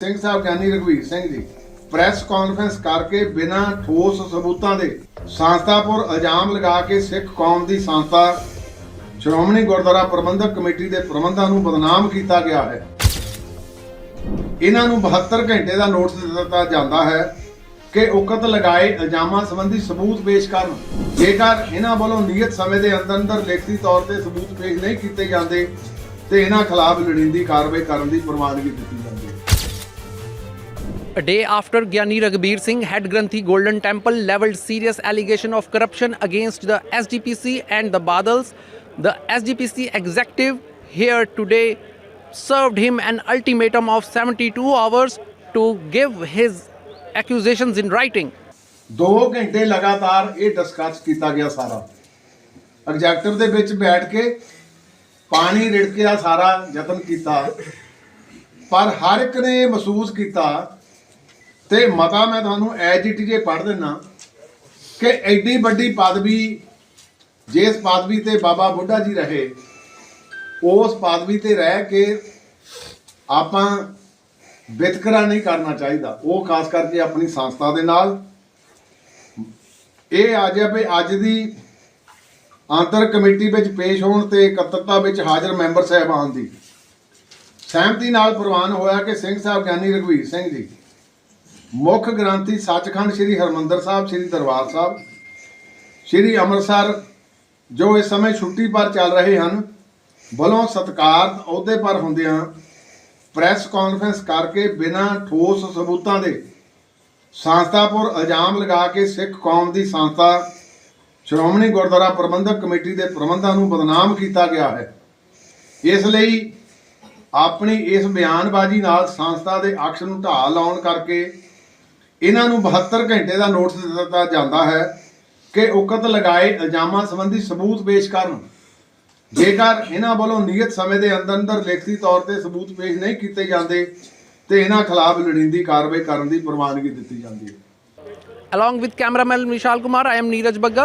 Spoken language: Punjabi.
ਸਿੰਘ ਸਾਹਿਬ ਗਿਆਨੀ ਰਘਵੀਰ ਸਿੰਘ ਜੀ ਪ੍ਰੈਸ ਕਾਨਫਰੰਸ ਕਰਕੇ ਬਿਨਾਂ ਠੋਸ ਸਬੂਤਾਂ ਦੇ ਸੰਸਥਾਪੁਰ ਇਲਜ਼ਾਮ ਲਗਾ ਕੇ ਸਿੱਖ ਕੌਮ ਦੀ ਸੰਸਥਾ ਸ਼੍ਰੋਮਣੀ ਗੁਰਦੁਆਰਾ ਪ੍ਰਬੰਧਕ ਕਮੇਟੀ ਦੇ ਪ੍ਰਬੰਧਾਂ ਨੂੰ ਬਦਨਾਮ ਕੀਤਾ ਗਿਆ ਹੈ। ਇਹਨਾਂ ਨੂੰ 72 ਘੰਟੇ ਦਾ ਨੋਟਿਸ ਦਿੱਤਾ ਜਾਂਦਾ ਹੈ ਕਿ ਉਕਤ ਲਗਾਏ ਇਲਜ਼ਾਮਾਂ ਸੰਬੰਧੀ ਸਬੂਤ ਪੇਸ਼ ਕਰਨ। ਜੇਕਰ ਇਹਨਾਂ ਵੱਲੋਂ ਨਿਯਤ ਸਮੇਂ ਦੇ ਅੰਦਰ ਅੰਦਰ ਲਿਖਤੀ ਤੌਰ ਤੇ ਸਬੂਤ ਪੇਸ਼ ਨਹੀਂ ਕੀਤੇ ਜਾਂਦੇ ਤੇ ਇਹਨਾਂ ਖਿਲਾਫ ਲੋੜੀਂਦੀ ਕਾਰਵਾਈ ਕਰਨ ਦੀ ਪ੍ਰਵਾਨਗੀ ਦਿੱਤੀ A day after Gyani Ragbir Singh head Granthi Golden Temple leveled serious allegation of corruption against the SGPC and the Badals, the SGPC executive here today served him an ultimatum of 72 hours to give his accusations in writing. 2 ਘੰਟੇ ਲਗਾਤਾਰ ਇਹ ਡਿਸਕਸ ਕੀਤਾ ਗਿਆ ਸਾਰਾ ਐਗਜ਼ੈਕਟਿਵ ਦੇ ਵਿੱਚ ਬੈਠ ਕੇ ਪਾਣੀ ਰਿੜਕਿਆ ਸਾਰਾ ਯਤਨ ਕੀਤਾ ਪਰ ਹਰ ਇੱਕ ਨੇ ਇਹ ਮਹਿਸੂਸ ਕੀਤਾ ਤੇ ਮਤਾ ਮੈਂ ਤੁਹਾਨੂੰ ਐਜ ਇਟ ਜੇ ਪੜ੍ਹ ਦਿੰਨਾ ਕਿ ਐਡੀ ਵੱਡੀ ਪਦਵੀ ਜਿਸ ਪਦਵੀ ਤੇ ਬਾਬਾ ਬੁੱਢਾ ਜੀ ਰਹੇ, ਉਸ ਪਦਵੀ ਤੇ ਰਹਿ ਕੇ ਆਪਾਂ ਵਿਤਕਰਾ ਨਹੀਂ ਕਰਨਾ ਚਾਹੀਦਾ। ਉਹ ਖਾਸ ਕਰਕੇ ਆਪਣੀ ਸੰਸਥਾ ਦੇ ਨਾਲ। ਇਹ ਅੱਜ ਹੈ ਵੀ ਅੱਜ ਦੀ ਅੰਤਰ ਕਮੇਟੀ ਵਿੱਚ ਪੇਸ਼ ਹੋਣ ਤੇ ਇਕੱਤਰਤਾ ਵਿੱਚ ਹਾਜ਼ਰ ਮੈਂਬਰ ਸਾਹਿਬਾਨ ਦੀ। ਸਹਿਮਤੀ ਨਾਲ ਪ੍ਰਵਾਨ ਹੋਇਆ ਕਿ ਸਿੰਘ ਸਾਹਿਬ ਗਿਆਨੀ ਰਘਵੀਰ ਸਿੰਘ ਜੀ ਮੁੱਖ ਗ੍ਰੰਥੀ ਸੱਚਖੰਡ ਸ੍ਰੀ ਹਰਮੰਦਰ ਸਾਹਿਬ, ਸ੍ਰੀ ਦਰਬਾਰ ਸਾਹਿਬ, ਸ੍ਰੀ ਅੰਮ੍ਰਿਤਸਰ, ਜੋ ਇਸ ਸਮੇਂ ਛੁੱਟੀ ਪਰ ਚੱਲ ਰਹੇ ਹਨ, ਵੱਲੋਂ ਸਤਕਾਰ ਅਹੁਦੇ ਪਰ ਹੁੰਦਿਆਂ ਪ੍ਰੈਸ ਕਾਨਫਰੰਸ ਕਰਕੇ ਬਿਨਾਂ ਠੋਸ ਸਬੂਤਾਂ ਦੇ ਸੰਸਥਾਪੁਰ ਇਲਜ਼ਾਮ ਲਗਾ ਕੇ ਸਿੱਖ ਕੌਮ ਦੀ ਸੰਸਥਾ ਸ਼੍ਰੋਮਣੀ ਗੁਰਦੁਆਰਾ ਪ੍ਰਬੰਧਕ ਕਮੇਟੀ ਦੇ ਪ੍ਰਬੰਧਾਂ ਨੂੰ ਬਦਨਾਮ ਕੀਤਾ ਗਿਆ ਹੈ। ਇਸ ਲਈ ਆਪਣੀ ਇਸ ਬਿਆਨਬਾਜ਼ੀ ਨਾਲ ਸੰਸਥਾ ਦੇ ਅਕਸ਼ ਨੂੰ ਢਾਹ ਲਾਉਣ ਕਰਕੇ ਇਹਨਾਂ ਨੂੰ 72 ਘੰਟੇ ਦਾ ਨੋਟਿਸ ਦਿੱਤਾ ਜਾਂਦਾ ਹੈ ਕਿ ਉਕਤ ਲਗਾਏ ਇਲਜ਼ਾਮਾਂ ਸੰਬੰਧੀ ਸਬੂਤ ਪੇਸ਼ ਕਰਨ ਜੇਕਰ ਇਹਨਾਂ ਵੱਲੋਂ ਨਿਯਤ ਸਮੇਂ ਦੇ ਅੰਦਰ ਅੰਦਰ ਲਿਖਤੀ ਤੌਰ ਤੇ ਸਬੂਤ ਪੇਸ਼ ਨਹੀਂ ਕੀਤੇ ਜਾਂਦੇ ਤੇ ਇਹਨਾਂ ਖਿਲਾਫ ਲੋੜੀਂਦੀ ਕਾਰਵਾਈ ਕਰਨ ਦੀ ਪ੍ਰਵਾਨਗੀ ਦਿੱਤੀ ਜਾਂਦੀ ਹੈ Along with cameraman Vishal Kumar, I am Neeraj Bagga.